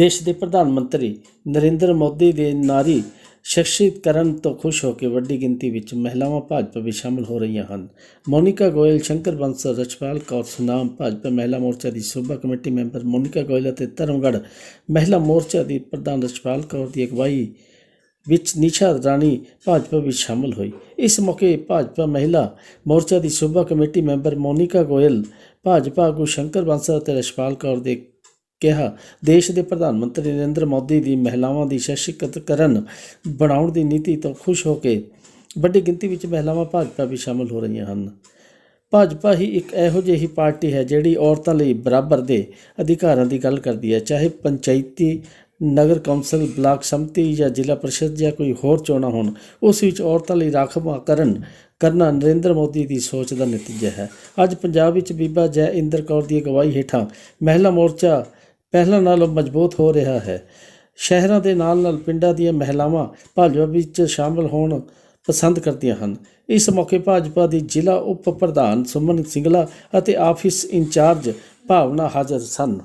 ਦੇਸ਼ ਦੇ ਪ੍ਰਧਾਨ ਮੰਤਰੀ ਨਰਿੰਦਰ ਮੋਦੀ ਦੇ ਨਾਰੀ ਸ਼ਖਸੀਕਰਨ ਤੋਂ ਖੁਸ਼ ਹੋ ਕੇ ਵੱਡੀ ਗਿਣਤੀ ਵਿੱਚ ਮਹਿਲਾਵਾਂ ਭਾਜਪਾ ਵਿੱਚ ਸ਼ਾਮਲ ਹੋ ਰਹੀਆਂ ਹਨ। ਮੋਨਿਕਾ ਗੋਇਲ, ਸ਼ੰਕਰ ਬੰਸਲ ਰਛਪਾਲ ਕੌਰ ਸੁਨਾਮ ਭਾਜਪਾ ਮਹਿਲਾ ਮੋਰਚਾ ਦੀ ਸੂਬਾ ਕਮੇਟੀ ਮੈਂਬਰ ਮੋਨਿਕਾ ਗੋਇਲ ਅਤੇ ਧਰਮਗੜ੍ਹ ਮਹਿਲਾ ਮੋਰਚਾ ਦੀ ਪ੍ਰਧਾਨ ਰਛਪਾਲ ਕੌਰ ਦੀ ਅਗਵਾਈ ਵਿੱਚ ਨਿਸ਼ਾ ਰਾਣੀ ਭਾਜਪਾ ਵਿੱਚ ਸ਼ਾਮਲ ਹੋਈ। ਇਸ ਮੌਕੇ ਭਾਜਪਾ ਮਹਿਲਾ ਮੋਰਚਾ ਦੀ ਸੂਬਾ ਕਮੇਟੀ ਮੈਂਬਰ ਮੋਨਿਕਾ ਗੋਇਲ, ਭਾਜਪਾ ਆਗੂ ਸ਼ੰਕਰ ਬੰਸਲ ਅਤੇ ਰਛਪਾਲ ਕੌਰ ਦੇ ਕਿਹਾ, ਦੇਸ਼ ਦੇ ਪ੍ਰਧਾਨ ਮੰਤਰੀ ਨਰਿੰਦਰ ਮੋਦੀ ਦੀ ਮਹਿਲਾਵਾਂ ਦੀ ਸਸ਼ਕਤ ਕਰਨ ਬਣਾਉਣ ਦੀ ਨੀਤੀ ਤੋਂ ਖੁਸ਼ ਹੋ ਕੇ ਵੱਡੀ ਗਿਣਤੀ ਵਿੱਚ ਮਹਿਲਾਵਾਂ ਭਾਜਪਾ ਵਿੱਚ ਸ਼ਾਮਲ ਹੋ ਰਹੀਆਂ ਹਨ। ਭਾਜਪਾ ਹੀ ਇੱਕ ਇਹੋ ਜਿਹੀ ਪਾਰਟੀ ਹੈ ਜਿਹੜੀ ਔਰਤਾਂ ਲਈ ਬਰਾਬਰ ਦੇ ਅਧਿਕਾਰਾਂ ਦੀ ਗੱਲ ਕਰਦੀ ਹੈ। ਚਾਹੇ ਪੰਚਾਇਤੀ, ਨਗਰ ਕੌਂਸਲ, ਬਲਾਕ ਸੰਮਤੀ ਜਾਂ ਜ਼ਿਲ੍ਹਾ ਪ੍ਰੀਸ਼ਦ ਜਾਂ ਕੋਈ ਹੋਰ ਚੋਣਾਂ ਹੋਣ, ਉਸ ਵਿੱਚ ਔਰਤਾਂ ਲਈ ਰਾਖਵਾਂਕਰਨ ਕਰਨਾ ਨਰਿੰਦਰ ਮੋਦੀ ਦੀ ਸੋਚ ਦਾ ਨਤੀਜਾ ਹੈ। ਅੱਜ ਪੰਜਾਬ ਵਿੱਚ ਬੀਬਾ ਜੈ ਇੰਦਰ ਕੌਰ ਦੀ ਅਗਵਾਈ ਹੇਠਾਂ ਮਹਿਲਾ ਮੋਰਚਾ ਪਹਿਲਾਂ ਨਾਲੋਂ ਮਜ਼ਬੂਤ ਹੋ ਰਿਹਾ ਹੈ। ਸ਼ਹਿਰਾਂ ਦੇ ਨਾਲ-ਨਾਲ ਪਿੰਡਾਂ ਦੀਆਂ ਮਹਿਲਾਵਾਂ ਭਾਜਪਾ ਵਿੱਚ ਸ਼ਾਮਲ ਹੋਣ ਪਸੰਦ ਕਰਦੀਆਂ ਹਨ। ਇਸ ਮੌਕੇ ਭਾਜਪਾ ਦੀ ਜ਼ਿਲ੍ਹਾ ਉਪ ਪ੍ਰਧਾਨ ਸੁਮਨ ਸਿੰਗਲਾ ਅਤੇ ਆਫਿਸ ਇੰਚਾਰਜ ਭਾਵਨਾ ਹਾਜ਼ਰ ਸਨ।